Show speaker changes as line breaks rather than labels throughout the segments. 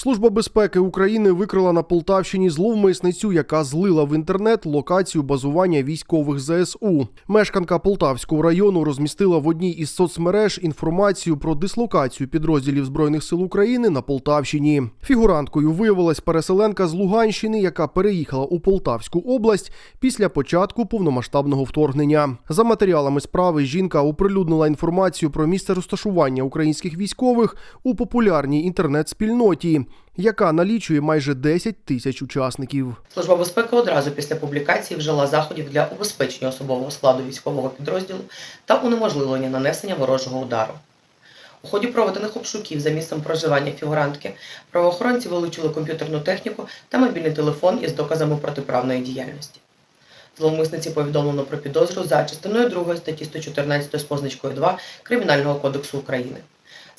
Служба безпеки України викрила на Полтавщині зловмисницю, яка злила в інтернет локацію базування військових ЗСУ. Мешканка Полтавського району розмістила в одній із соцмереж інформацію про дислокацію підрозділів збройних сил України на Полтавщині. Фігуранткою виявилась переселенка з Луганщини, яка переїхала у Полтавську область після початку повномасштабного вторгнення. За матеріалами справи жінка оприлюднила інформацію про місце розташування українських військових у популярній інтернет-спільноті, яка налічує майже 10 тисяч учасників.
Служба безпеки одразу після публікації вжила заходів для убезпечення особового складу військового підрозділу та унеможливлення нанесення ворожого удару. У ході проведених обшуків за місцем проживання фігурантки правоохоронці вилучили комп'ютерну техніку та мобільний телефон із доказами протиправної діяльності. Зловмисниці повідомлено про підозру за частиною 2 статті 114 з позначкою 2 Кримінального кодексу України.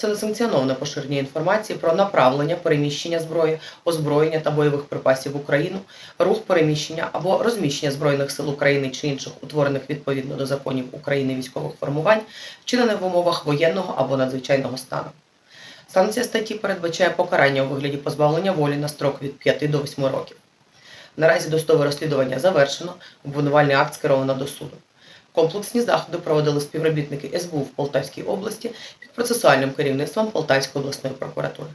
Це несанкціоноване поширення інформації про направлення, переміщення зброї, озброєння та бойових припасів в Україну, рух переміщення або розміщення Збройних сил України чи інших утворених відповідно до законів України військових формувань, вчинене в умовах воєнного або надзвичайного стану. Санкція статті передбачає покарання у вигляді позбавлення волі на строк від 5 до 8 років. Наразі досудове розслідування завершено, обвинувальний акт скеровано до суду. Комплексні заходи проводили співробітники СБУ в Полтавській області під процесуальним керівництвом Полтавської обласної прокуратури.